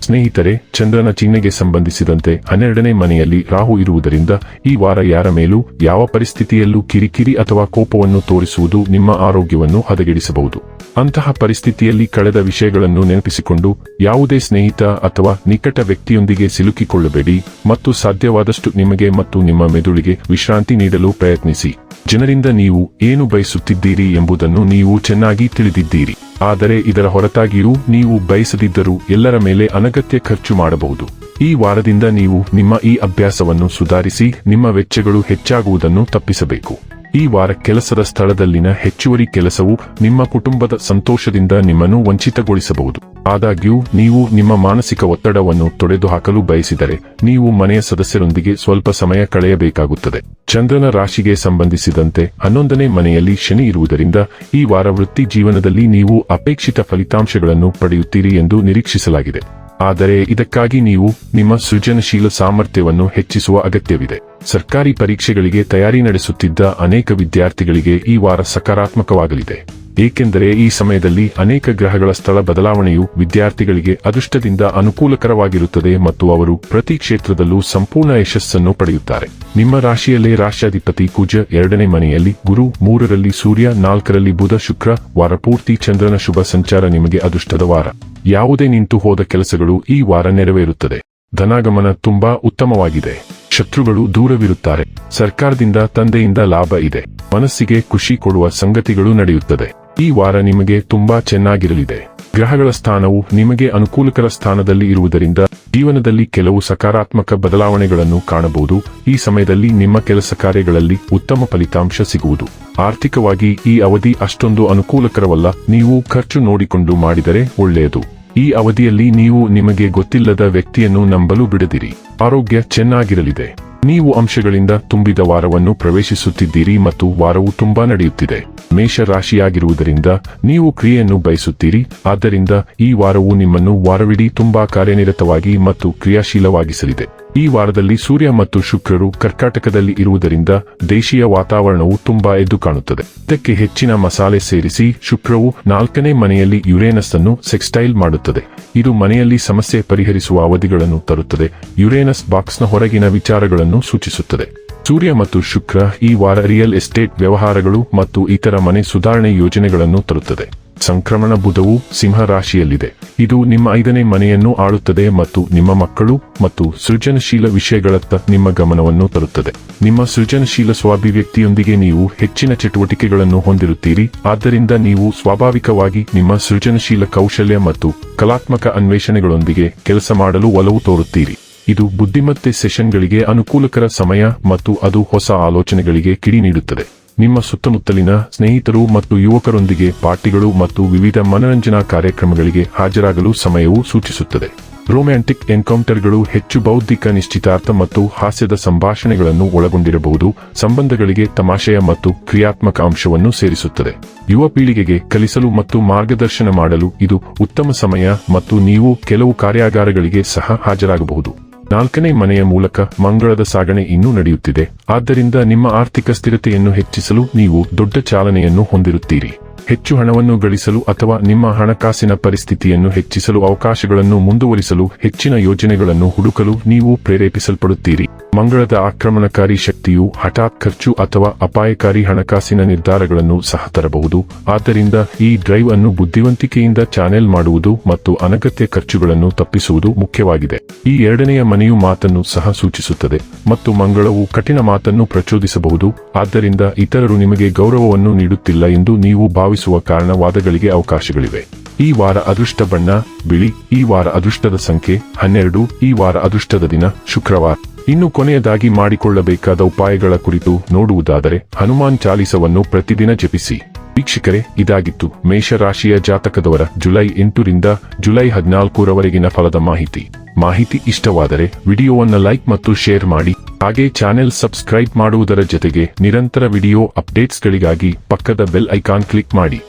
ಸ್ನೇಹಿತರೆ, ಚಂದ್ರನ ಚಿಹ್ನೆಗೆ ಸಂಬಂಧಿಸಿದಂತೆ ಹನ್ನೆರಡನೇ ಮನೆಯಲ್ಲಿ ರಾಹು ಇರುವುದರಿಂದ ಈ ವಾರ ಯಾರ ಮೇಲೂ ಯಾವ ಪರಿಸ್ಥಿತಿಯಲ್ಲೂ ಕಿರಿಕಿರಿ ಅಥವಾ ಕೋಪವನ್ನು ತೋರಿಸುವುದು ನಿಮ್ಮ ಆರೋಗ್ಯವನ್ನು ಹದಗೆಡಿಸಬಹುದು. ಅಂತಹ ಪರಿಸ್ಥಿತಿಯಲ್ಲಿ ಕಳೆದ ವಿಷಯಗಳನ್ನು ನೆನಪಿಸಿಕೊಂಡು ಯಾವುದೇ ಸ್ನೇಹಿತ ಅಥವಾ ನಿಕಟ ವ್ಯಕ್ತಿಯೊಂದಿಗೆ ಸಿಲುಕಿಕೊಳ್ಳಬೇಡಿ ಮತ್ತು ಸಾಧ್ಯವಾದಷ್ಟು ನಿಮಗೆ ಮತ್ತು ನಿಮ್ಮ ಮೆದುಳಿಗೆ ವಿಶ್ರಾಂತಿ ನೀಡಲು ಪ್ರಯತ್ನಿಸಿ. ಜನರಿಂದ ನೀವು ಏನು ಬಯಸುತ್ತಿದ್ದೀರಿ ಎಂಬುದನ್ನು ನೀವು ಚೆನ್ನಾಗಿ ತಿಳಿದಿದ್ದೀರಿ. ಆದರೆ ಇದರ ಹೊರತಾಗಿಯೂ ನೀವು ಬಯಸದಿದ್ದರೂ ಎಲ್ಲರ ಮೇಲೆ ಅನಗತ್ಯ ಖರ್ಚು ಮಾಡಬಹುದು. ಈ ವಾರದಿಂದ ನೀವು ನಿಮ್ಮ ಈ ಅಭ್ಯಾಸವನ್ನು ಸುಧಾರಿಸಿ ನಿಮ್ಮ ವೆಚ್ಚಗಳು ಹೆಚ್ಚಾಗುವುದನ್ನು ತಪ್ಪಿಸಬೇಕು. ಈ ವಾರ ಕೆಲಸದ ಸ್ಥಳದಲ್ಲಿನ ಹೆಚ್ಚುವರಿ ಕೆಲಸವು ನಿಮ್ಮ ಕುಟುಂಬದ ಸಂತೋಷದಿಂದ ನಿಮ್ಮನ್ನು ವಂಚಿತಗೊಳಿಸಬಹುದು. ಆದಾಗ್ಯೂ, ನೀವು ನಿಮ್ಮ ಮಾನಸಿಕ ಒತ್ತಡವನ್ನು ತೊಡೆದುಹಾಕಲು ಬಯಸಿದರೆ, ನೀವು ಮನೆಯ ಸದಸ್ಯರೊಂದಿಗೆ ಸ್ವಲ್ಪ ಸಮಯ ಕಳೆಯಬೇಕಾಗುತ್ತದೆ. ಚಂದ್ರನ ರಾಶಿಗೆ ಸಂಬಂಧಿಸಿದಂತೆ ಹನ್ನೊಂದನೇ ಮನೆಯಲ್ಲಿ ಶನಿ ಇರುವುದರಿಂದ, ಈ ವಾರ ವೃತ್ತಿ ಜೀವನದಲ್ಲಿ ನೀವು ಅಪೇಕ್ಷಿತ ಫಲಿತಾಂಶಗಳನ್ನು ಪಡೆಯುತ್ತೀರಿ ಎಂದು ನಿರೀಕ್ಷಿಸಲಾಗಿದೆ. ಆದರೆ ಇದಕ್ಕಾಗಿ ನೀವು ನಿಮ್ಮ ಸೃಜನಶೀಲ ಸಾಮರ್ಥ್ಯವನ್ನು ಹೆಚ್ಚಿಸುವ ಅಗತ್ಯವಿದೆ. ಸರ್ಕಾರಿ ಪರೀಕ್ಷೆಗಳಿಗೆ ತಯಾರಿ ನಡೆಸುತ್ತಿದ್ದ ಅನೇಕ ವಿದ್ಯಾರ್ಥಿಗಳಿಗೆ ಈ ವಾರ ಸಕಾರಾತ್ಮಕವಾಗಲಿದೆ. ಏಕೆಂದರೆ ಈ ಸಮಯದಲ್ಲಿ ಅನೇಕ ಗ್ರಹಗಳ ಸ್ಥಳ ಬದಲಾವಣೆಯು ವಿದ್ಯಾರ್ಥಿಗಳಿಗೆ ಅದೃಷ್ಟದಿಂದ ಅನುಕೂಲಕರವಾಗಿರುತ್ತದೆ ಮತ್ತು ಅವರು ಪ್ರತಿ ಕ್ಷೇತ್ರದಲ್ಲೂ ಸಂಪೂರ್ಣ ಯಶಸ್ಸನ್ನು ಪಡೆಯುತ್ತಾರೆ. ನಿಮ್ಮ ರಾಶಿಯಲ್ಲೇ ರಾಷ್ಟ್ರಾಧಿಪತಿ ಕುಜ ಎರಡನೇ ಮನೆಯಲ್ಲಿ ಗುರು ಮೂರರಲ್ಲಿ ಸೂರ್ಯ ನಾಲ್ಕರಲ್ಲಿ ಬುಧ ಶುಕ್ರ ವಾರ ಪೂರ್ತಿ ಚಂದ್ರನ ಶುಭ ಸಂಚಾರ ನಿಮಗೆ ಅದೃಷ್ಟದ ವಾರ. ಯಾವುದೇ ನಿಂತು ಹೋದ ಕೆಲಸಗಳು ಈ ವಾರ ನೆರವೇರುತ್ತದೆ. ಧನಾಗಮನ ತುಂಬಾ ಉತ್ತಮವಾಗಿದೆ. ಶತ್ರುಗಳು ದೂರವಿರುತ್ತಾರೆ. ಸರ್ಕಾರದಿಂದ ತಂದೆಯಿಂದ ಲಾಭ ಇದೆ. ಮನಸ್ಸಿಗೆ ಖುಷಿ ಕೊಡುವ ಸಂಗತಿಗಳು ನಡೆಯುತ್ತದೆ. ಈ ವಾರ ನಿಮಗೆ ತುಂಬಾ ಚೆನ್ನಾಗಿರಲಿದೆ. ಗ್ರಹಗಳ ಸ್ಥಾನವು ನಿಮಗೆ ಅನುಕೂಲಕರ ಸ್ಥಾನದಲ್ಲಿ ಇರುವುದರಿಂದ ಜೀವನದಲ್ಲಿ ಕೆಲವು ಸಕಾರಾತ್ಮಕ ಬದಲಾವಣೆಗಳನ್ನು ಕಾಣಬಹುದು. ಈ ಸಮಯದಲ್ಲಿ ನಿಮ್ಮ ಕೆಲಸ ಕಾರ್ಯಗಳಲ್ಲಿ ಉತ್ತಮ ಫಲಿತಾಂಶ ಸಿಗುವುದು. ಆರ್ಥಿಕವಾಗಿ ಈ ಅವಧಿ ಅಷ್ಟೊಂದು ಅನುಕೂಲಕರವಲ್ಲ. ನೀವು ಖರ್ಚು ನೋಡಿಕೊಂಡು ಮಾಡಿದರೆ ಒಳ್ಳೆಯದು. ಈ ಅವಧಿಯಲ್ಲಿ ನೀವು ನಿಮಗೆ ಗೊತ್ತಿಲ್ಲದ ವ್ಯಕ್ತಿಯನ್ನು ನಂಬಲು ಬಿಡದಿರಿ. ಆರೋಗ್ಯ ಚೆನ್ನಾಗಿರಲಿದೆ. ನೀವು ಅಂಶಗಳಿಂದ ತುಂಬಿದ ವಾರವನ್ನು ಪ್ರವೇಶಿಸುತ್ತಿದ್ದೀರಿ ಮತ್ತು ವಾರವು ತುಂಬಾ ನಡೆಯುತ್ತಿದೆ. ಮೇಷ ರಾಶಿಯಾಗಿರುವುದರಿಂದ ನೀವು ಕ್ರಿಯೆಯನ್ನು ಬಯಸುತ್ತೀರಿ. ಆದ್ದರಿಂದ ಈ ವಾರವು ನಿಮ್ಮನ್ನು ವಾರವಿಡೀ ತುಂಬಾ ಕಾರ್ಯನಿರತವಾಗಿ ಮತ್ತು ಕ್ರಿಯಾಶೀಲವಾಗಿಸಲಿದೆ. ಈ ವಾರದಲ್ಲಿ ಸೂರ್ಯ ಮತ್ತು ಶುಕ್ರರು ಕರ್ಕಾಟಕದಲ್ಲಿ ಇರುವುದರಿಂದ ದೇಶೀಯ ವಾತಾವರಣವು ತುಂಬಾ ಎದ್ದು ಕಾಣುತ್ತದೆ. ಇದಕ್ಕೆ ಹೆಚ್ಚಿನ ಮಸಾಲೆ ಸೇರಿಸಿ ಶುಕ್ರವು ನಾಲ್ಕನೇ ಮನೆಯಲ್ಲಿ ಯುರೇನಸ್ ಅನ್ನು ಸೆಕ್ಸ್ಟೈಲ್ ಮಾಡುತ್ತದೆ. ಇದು ಮನೆಯಲ್ಲಿ ಸಮಸ್ಯೆ ಪರಿಹರಿಸುವ ಅವಧಿಗಳನ್ನು ತರುತ್ತದೆ. ಯುರೇನಸ್ ಬಾಕ್ಸ್ನ ಹೊರಗಿನ ವಿಚಾರಗಳನ್ನು ಸೂಚಿಸುತ್ತದೆ. ಸೂರ್ಯ ಮತ್ತು ಶುಕ್ರ ಈ ವಾರ ರಿಯಲ್ ಎಸ್ಟೇಟ್ ವ್ಯವಹಾರಗಳು ಮತ್ತು ಇತರ ಮನೆ ಸುಧಾರಣೆ ಯೋಜನೆಗಳನ್ನು ತರುತ್ತದೆ. ಸಂಕ್ರಮಣ ಬುಧವು ಸಿಂಹ ರಾಶಿಯಲ್ಲಿದೆ. ಇದು ನಿಮ್ಮ ಐದನೇ ಮನೆಯನ್ನು ಆಳುತ್ತದೆ ಮತ್ತು ನಿಮ್ಮ ಮಕ್ಕಳು ಮತ್ತು ಸೃಜನಶೀಲ ವಿಷಯಗಳತ್ತ ನಿಮ್ಮ ಗಮನವನ್ನು ತರುತ್ತದೆ. ನಿಮ್ಮ ಸೃಜನಶೀಲ ಸ್ವಾಭಿವ್ಯಕ್ತಿಯೊಂದಿಗೆ ನೀವು ಹೆಚ್ಚಿನ ಚಟುವಟಿಕೆಗಳನ್ನು ಹೊಂದಿರುತ್ತೀರಿ. ಆದ್ದರಿಂದ ನೀವು ಸ್ವಾಭಾವಿಕವಾಗಿ ನಿಮ್ಮ ಸೃಜನಶೀಲ ಕೌಶಲ್ಯ ಮತ್ತು ಕಲಾತ್ಮಕ ಅನ್ವೇಷಣೆಗಳೊಂದಿಗೆ ಕೆಲಸ ಮಾಡಲು ಒಲವು ತೋರುತ್ತೀರಿ. ಇದು ಬುದ್ಧಿಮತ್ತೆ ಸೆಷನ್ಗಳಿಗೆ ಅನುಕೂಲಕರ ಸಮಯ ಮತ್ತು ಅದು ಹೊಸ ಆಲೋಚನೆಗಳಿಗೆ ಕಿಡಿ ನೀಡುತ್ತದೆ. ನಿಮ್ಮ ಸುತ್ತಮುತ್ತಲಿನ ಸ್ನೇಹಿತರು ಮತ್ತು ಯುವಕರೊಂದಿಗೆ ಪಾರ್ಟಿಗಳು ಮತ್ತು ವಿವಿಧ ಮನರಂಜನಾ ಕಾರ್ಯಕ್ರಮಗಳಿಗೆ ಹಾಜರಾಗಲು ಸಮಯವು ಸೂಚಿಸುತ್ತದೆ. ರೊಮ್ಯಾಂಟಿಕ್ ಎನ್ಕೌಂಟರ್ಗಳು ಹೆಚ್ಚು ಬೌದ್ಧಿಕ ನಿಶ್ಚಿತಾರ್ಥ ಮತ್ತು ಹಾಸ್ಯದ ಸಂಭಾಷಣೆಗಳನ್ನು ಒಳಗೊಂಡಿರಬಹುದು, ಸಂಬಂಧಗಳಿಗೆ ತಮಾಷೆಯ ಮತ್ತು ಕ್ರಿಯಾತ್ಮಕ ಅಂಶವನ್ನು ಸೇರಿಸುತ್ತದೆ. ಯುವ ಪೀಳಿಗೆಗೆ ಕಲಿಸಲು ಮತ್ತು ಮಾರ್ಗದರ್ಶನ ಮಾಡಲು ಇದು ಉತ್ತಮ ಸಮಯ ಮತ್ತು ನೀವು ಕೆಲವು ಕಾರ್ಯಾಗಾರಗಳಿಗೆ ಸಹ ಹಾಜರಾಗಬಹುದು. ನಾಲ್ಕನೇ ಮನೆಯ ಮೂಲಕ ಮಂಗಳದ ಸಾಗಣೆ ಇನ್ನೂ ನಡೆಯುತ್ತಿದೆ. ಆದ್ದರಿಂದ ನಿಮ್ಮ ಆರ್ಥಿಕ ಸ್ಥಿರತೆಯನ್ನು ಹೆಚ್ಚಿಸಲು ನೀವು ದೊಡ್ಡ ಚಾಲನೆಯನ್ನು ಹೊಂದಿರುತ್ತೀರಿ. ಹೆಚ್ಚು ಹಣವನ್ನು ಗಳಿಸಲು ಅಥವಾ ನಿಮ್ಮ ಹಣಕಾಸಿನ ಪರಿಸ್ಥಿತಿಯನ್ನು ಹೆಚ್ಚಿಸಲು ಅವಕಾಶಗಳನ್ನು ಮುಂದುವರಿಸಲು ಹೆಚ್ಚಿನ ಯೋಜನೆಗಳನ್ನು ಹುಡುಕಲು ನೀವು ಪ್ರೇರೇಪಿಸಲ್ಪಡುತ್ತೀರಿ. ಮಂಗಳದ ಆಕ್ರಮಣಕಾರಿ ಶಕ್ತಿಯು ಹಠಾತ್ ಖರ್ಚು ಅಥವಾ ಅಪಾಯಕಾರಿ ಹಣಕಾಸಿನ ನಿರ್ಧಾರಗಳನ್ನು ಸಹ ತರಬಹುದು. ಆದ್ದರಿಂದ ಈ ಡ್ರೈವ್ ಅನ್ನು ಬುದ್ಧಿವಂತಿಕೆಯಿಂದ ಚಾನೆಲ್ ಮಾಡುವುದು ಮತ್ತು ಅನಗತ್ಯ ಖರ್ಚುಗಳನ್ನು ತಪ್ಪಿಸುವುದು ಮುಖ್ಯವಾಗಿದೆ. ಈ ಎರಡನೆಯ ಮನೆಯು ಮಾತನ್ನು ಸಹ ಸೂಚಿಸುತ್ತದೆ ಮತ್ತು ಮಂಗಳವು ಕಠಿಣ ಮಾತನ್ನು ಪ್ರಚೋದಿಸಬಹುದು. ಆದ್ದರಿಂದ ಇತರರು ನಿಮಗೆ ಗೌರವವನ್ನು ನೀಡುತ್ತಿಲ್ಲ ಎಂದು ನೀವು ಭಾವಿಸುವ ಕಾರಣ ವಾದಗಳಿಗೆ ಅವಕಾಶಗಳಿವೆ. ಈ ವಾರ ಅದೃಷ್ಟ ಬಣ್ಣ, ಬಿಳಿ, ಈ ವಾರ ಅದೃಷ್ಟದ ಸಂಖ್ಯೆ, ಹನ್ನೆರಡು, ಈ ವಾರ ಅದೃಷ್ಟದ ದಿನ, ಶುಕ್ರವಾರ. ಇನ್ನು ಕೊನೆಯದಾಗಿ ಮಾಡಿಕೊಳ್ಳಬೇಕಾದ ಉಪಾಯಗಳ ಕುರಿತು ನೋಡುವುದಾದರೆ ಹನುಮಾನ್ ಚಾಲಿಸವನ್ನು ಪ್ರತಿದಿನ ಜಪಿಸಿ. ವೀಕ್ಷಕರೇ, ಇದಾಗಿತ್ತು ಮೇಷರಾಶಿಯ ಜಾತಕದವರ ಜುಲೈ ಎಂಟರಿಂದ ಜುಲೈ ಹದಿನಾಲ್ಕರವರೆಗಿನ ಫಲದ ಮಾಹಿತಿ. ಮಾಹಿತಿ ಇಷ್ಟವಾದರೆ ವಿಡಿಯೋವನ್ನು ಲೈಕ್ ಮತ್ತು ಶೇರ್ ಮಾಡಿ. ಹಾಗೆ ಚಾನೆಲ್ ಸಬ್ಸ್ಕ್ರೈಬ್ ಮಾಡುವುದರ ಜೊತೆಗೆ ನಿರಂತರ ವಿಡಿಯೋ ಅಪ್ಡೇಟ್ಸ್ಗಳಿಗಾಗಿ ಪಕ್ಕದ ಬೆಲ್ ಐಕಾನ್ ಕ್ಲಿಕ್ ಮಾಡಿ.